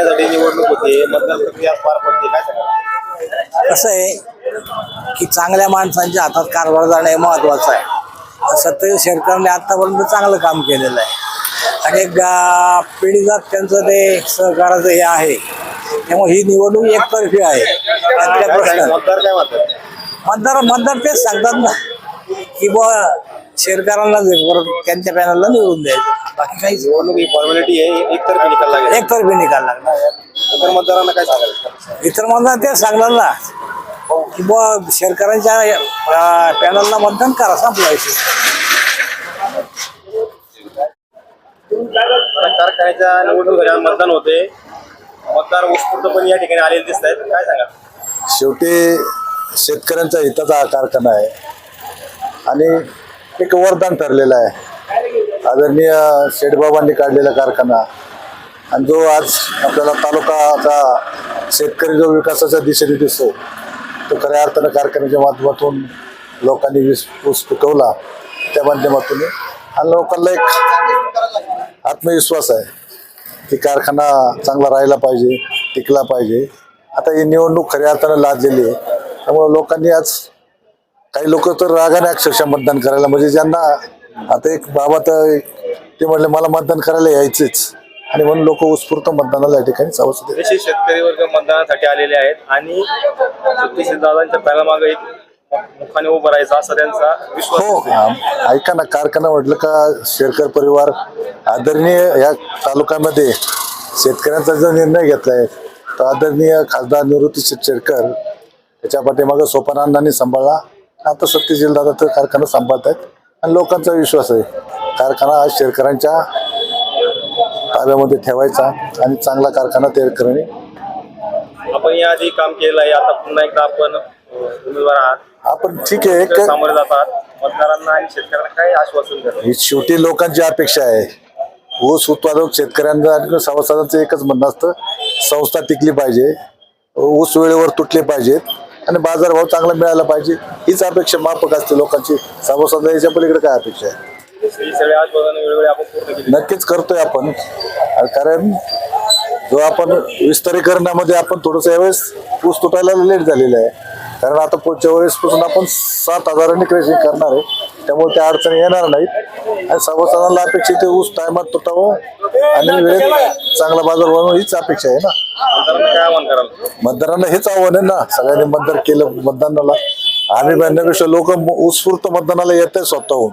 मतदान प्रक्रिया पार पडते काय सांगा कसं आहे की चांगल्या माणसांच्या हातात कारभार जाणं हे महत्वाचं आहे. सत्य शेरकरने आतापर्यंत चांगलं काम केलेलं आहे. आणि पिढीजात त्यांचं ते सहकाराचं हे आहे. त्यामुळे ही निवडणूक एकतर्फी आहे. त्यातल्या काय प्रश्न मतदार काय म्हणतात? मतदार मतदार तेच सांगतात ना की बुवा शेरकरांना त्यांच्या पॅनलला निवडून द्यायचं. बाकी काहीच निवडणूक ही फॉर्मॅलिटी आहे एकतर्फी निकाल लागेल. एकतर्फी निकाल लागला इतर मतदारांना काय सांगाल? इतर मतदार तेच सांगणार ना की बुवा शेरकरांच्या पॅनलला मतदान करा संपला विषय. आता कारखान्याच्या निवडणुकीला मतदान होते. मतदार उत्स्फूर्तपणे या ठिकाणी आलेले दिसत आहेत. काय सांगा शेवटी शेतकऱ्यांच्या हिताचा हा कारखाना आहे. आणि एक वरदान ठरलेलं आहे. आदरणीय शेठबाबांनी काढलेला कारखाना. आणि जो आज आपल्याला तालुकाचा शेतकरी जो विकासाच्या दिशेने दिसतो तो खऱ्या अर्थानं कारखान्याच्या माध्यमातून लोकांनी वीस ऊस पिकवला. त्या माध्यमातून. आणि लोकांना एक आत्मविश्वास आहे की कारखाना चांगला राहिला पाहिजे टिकला पाहिजे. आता ही निवडणूक खऱ्या अर्थानं लादलेली आहे. त्यामुळे लोकांनी आज काही लोक तर रागाने अक्षरशः मतदान करायला म्हणजे ज्यांना आता एक बाबा तर ते म्हणले मला मतदान करायला यायचेच. आणि म्हणून लोक उत्स्फूर्त मतदानाला या ठिकाणी सावध होते शेतकरी वर्ग मतदानासाठी आलेले आहेत आणि सतीश दादांच्या पॅलामागे एक मुखाने उभं राहायचं असा त्यांचा विश्वास हो ऐका ना कारखाना म्हटलं का शेरकर परिवार आदरणीय या तालुक्यामध्ये शेतकऱ्यांचा जो निर्णय घेतलाय तो आदरणीय खासदार निवृत्ती शेरकर त्याच्या पाठीमागं सोपानांदांनी सांभाळला. आता सत्यशील दादा तर कारखाना सांभाळतायत. आणि लोकांचा विश्वास आहे. कारखाना आज शेतकऱ्यांच्या ताब्यामध्ये ठेवायचा आणि चांगला कारखाना तयार करणे. आपण याआधी काम केलेलं आहे. आता पुन्हा एकदा आपण उमेदवार आहात. आपण ठीक आहे. एक सामोरे जातात मतदारांना आणि शेतकऱ्यांना काय आश्वासन देतात ही शेवटी लोकांची अपेक्षा आहे. ऊस उत्पादक शेतकऱ्यांचा आणि सभासदांचं एकच म्हणणं असतं संस्था टिकली पाहिजे. ऊस वेळेवर तुटले पाहिजेत. आणि बाजारभाव चांगला मिळाला पाहिजे हीच अपेक्षा माफक असते लोकांची. सभासद याच्या पलीकडे काय अपेक्षा आहे? नक्कीच करतोय आपण. कारण जो आपण विस्तारीकरणामध्ये आपण थोडंसं यावेळेस ऊस तुटायला लेट झालेलं आहे. कारण आता पुढच्या वेळेसपासून आपण सात हजारांनी क्रेशिंग करणार आहे. त्यामुळे त्या अडचणी येणार नाहीत. आणि सभासदांना अपेक्षित ते ऊस टायमात तुटावं आणि वेळेत चांगला बाजार बनवणं हीच अपेक्षा आहे ना. मतदारांना काय आव्हान कराल? मतदारांना हेच आव्हान आहे ना सगळ्यांनी मतदान केलं मतदानाला. आम्ही म्हणण्यापेक्षा लोक उत्स्फूर्त मतदानाला येत आहे स्वतःहून